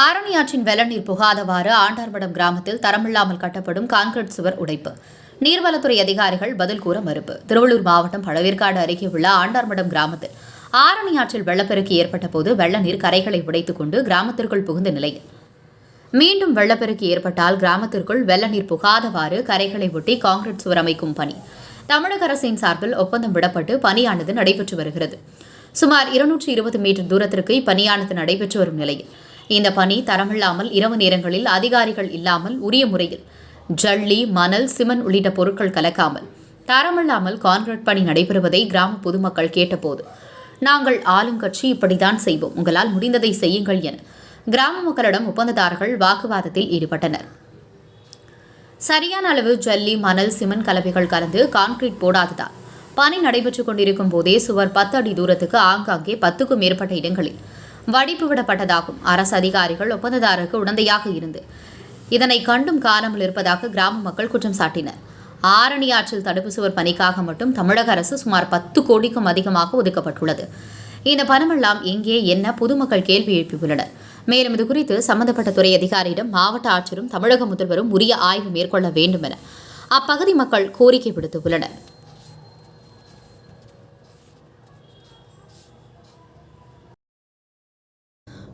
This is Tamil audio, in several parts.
ஆரணியாற்றின் வெள்ளநீர் புகாதவாறு ஆண்டார்படம் கிராமத்தில் தரமில்லாமல் கட்டப்படும் கான்கிரீட் சுவர் உடைப்பு. நீர்வளத்துறை அதிகாரிகள் பதில் கூற மறுப்பு. திருவள்ளூர் மாவட்டம் பழவேற்காடு அருகே உள்ள ஆண்டார்மடம் கிராமத்தில் ஆரணியாற்றில் வெள்ளப்பெருக்கு ஏற்பட்ட போது வெள்ளநீர் கரைகளை உடைத்துக் கொண்டு கிராமத்திற்குள் புகுந்த நிலையில். மீண்டும் வெள்ளப்பெருக்கு ஏற்பட்டால் கிராமத்திற்குள் வெள்ளநீர் புகாதவாறு கரைகளை ஒட்டி கான்கிரீட் சுவர் அமைக்கும் பணி. தமிழக அரசின் சார்பில் ஒப்பந்தம் விடப்பட்டு பணியானது நடைபெற்று வருகிறது. சுமார் இருநூற்றி இருபது மீட்டர் தூரத்திற்கு இப்பணியானது நடைபெற்று வரும் நிலையில். இந்த பணி தரமில்லாமல் இரவு நேரங்களில் அதிகாரிகள் இல்லாமல் உரிய முறையில் ஜல்லி மணல் சிமெண்ட் உள்ளிட்ட பொருட்கள் கலக்காமல் தரமில்லாமல் கான்கிரீட் பணி நடைபெறுவதை கிராம பொதுமக்கள் கேட்டபோது நாங்கள் ஆளுங்கட்சி இப்படித்தான் செய்வோம். உங்களால் முடிந்ததை செய்யுங்கள் என கிராம மக்களிடம் ஒப்பந்ததாரர்கள் வாக்குவாதத்தில் ஈடுபட்டனர். சரியான அளவு ஜல்லி மணல் சிமெண்ட் கலவைகள் கலந்து கான்கிரீட் போடாததால் பணி நடைபெற்றுக் கொண்டிருக்கும் போதே சுவர் பத்து அடி தூரத்துக்கு ஆங்காங்கே பத்துக்கும் மேற்பட்ட இடங்களில் வடிப்பு விடப்பட்டதாகும் அரசு அதிகாரிகள் ஒப்பந்ததாரருக்கு உடந்தையாக இருந்து இதனை கண்டும் காணாமல் இருப்பதாக கிராம மக்கள் குற்றம் சாட்டினர். ஆரணி ஆற்றில் தடுப்பு சுவர் பணிக்காக மட்டும் தமிழக அரசு சுமார் பத்து கோடிக்கும் அதிகமாக ஒதுக்கப்பட்டுள்ளது. இந்த பணமெல்லாம் எங்கே என்ன பொதுமக்கள் கேள்வி எழுப்பியுள்ளனர். மேலும் இது குறித்து சம்பந்தப்பட்ட துறை அதிகாரியிடம் மாவட்ட ஆட்சியரும் தமிழக முதல்வரும் உரிய ஆய்வு மேற்கொள்ள வேண்டும் என அப்பகுதி மக்கள் கோரிக்கை விடுத்துள்ளனர்.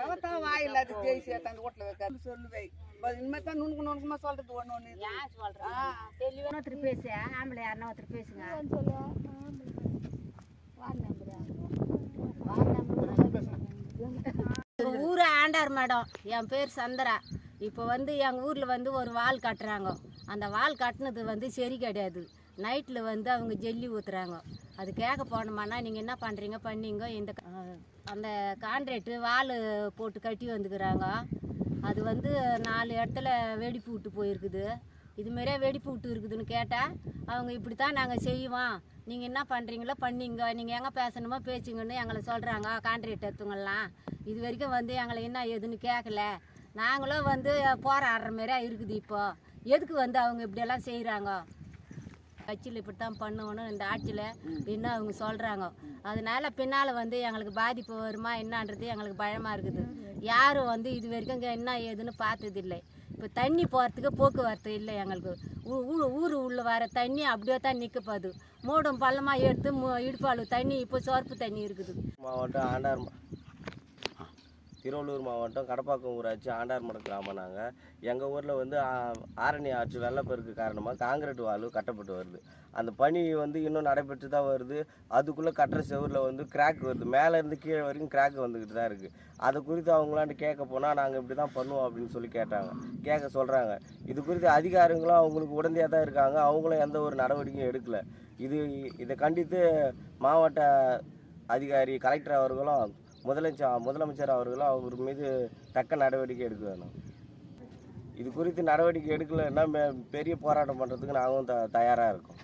எவத்தான் வாய் இல்லாத பேசி அந்த வீட்டில் இனிமே தான் நுணுக்கு நுணுக்குமா சொல்றது ஒன்று ஒன்று ஏன் சொல்றேன் தெளிவான ஒருத்தர் பேசு. ஆம்பளை யாருன்னா ஒருத்தர் பேசுங்க. ஊர் ஆண்டார் மேடம். என் பேர் சந்திரா. இப்போ வந்து எங்கள் ஊரில் வந்து ஒரு வால் கட்டுறாங்க. அந்த வால் கட்டினது வந்து சரி கிடையாது. நைட்டில் வந்து அவங்க ஜெல்லி ஊற்றுறாங்க அது கேட்க போனோமானா நீங்கள் என்ன பண்ணுறீங்க பண்ணீங்க. இந்த அந்த கான்ட்ரேட்டு வால் போட்டு கட்டி வந்துக்கிறாங்க. அது வந்து நாலு இடத்துல வெடிப்பு விட்டு போயிருக்குது. இதுமாரியே வெடிப்பு விட்டு இருக்குதுன்னு கேட்டால் அவங்க இப்படி தான் நாங்கள் செய்வோம். நீங்கள் என்ன பண்ணுறீங்களோ பண்ணீங்க. நீங்கள் எங்கே பேசணுமோ பேசுங்கன்னு எங்களை சொல்கிறாங்க கான்ட்ரேக்ட் எடுத்துங்கலாம் இது வரைக்கும் வந்து எங்களை என்ன ஏதுன்னு கேட்கல நாங்களும் வந்து போராடுற மாதிரியா இருக்குது இப்போ. எதுக்கு வந்து அவங்க இப்படியெல்லாம் செய்கிறாங்க கட்சியில் இப்படி தான் பண்ணணும் இந்த ஆட்சியில் என்ன அவங்க சொல்கிறாங்க அதனால பின்னால் வந்து எங்களுக்கு பாதிப்பு வருமா என்னன்றது எங்களுக்கு பயமாக இருக்குது. யாரும் வந்து இது வரைக்கும் இங்க என்ன ஏதுன்னு பார்த்ததில்லை. இப்போ தண்ணி போகிறதுக்கு போக்குவரத்து இல்லை எங்களுக்கு. ஊ- ஊ- ஊர் உள்ள வர தண்ணி அப்படியே தான் நிற்க போகுது மூடும் பள்ளமாக எடுத்து மு இடுப்பாளு தண்ணி இப்போ சோர்ப்பு தண்ணி இருக்குது. மாவட்டம் ஆண்டார் திருவள்ளூர் மாவட்டம் கடப்பாக்கம் ஊராட்சி ஆண்டார்மடம் கிராமம் நாங்கள் எங்கள் ஊரில் வந்து ஆரணி ஆற்று வெள்ளப்பெருக்கு காரணமாக காங்கிரீட் வால்வு கட்டப்பட்டு வருது. அந்த பணி வந்து இன்னும் நடைபெற்று தான் வருது. அதுக்குள்ளே கட்டுற செவரில் வந்து கிராக் வருது. மேலேருந்து கீழே வரைக்கும் கிராக் வந்துக்கிட்டு தான் இருக்குது அதை குறித்து அவங்களாண்டு கேட்க போனால் நாங்கள் இப்படி தான் பண்ணுவோம் அப்படின்னு சொல்லி கேட்டாங்க. கேட்க சொல்கிறாங்க இது குறித்து அதிகாரிகளும் அவங்களுக்கு உடந்தையாக தான் இருக்காங்க. அவங்களும் எந்த ஒரு நடவடிக்கையும் எடுக்கலை. இது இதை கண்டித்து மாவட்ட அதிகாரி கலெக்டர் அவர்களும் முதலமைச்சர் முதலமைச்சர் அவர்களும் அவர் மீது தக்க நடவடிக்கை எடுக்க வேணும். இது குறித்து நடவடிக்கை எடுக்கலைன்னா மே- பெரிய போராட்டம் பண்ணுறதுக்கு நாங்களும் த தயாராக இருக்கோம்.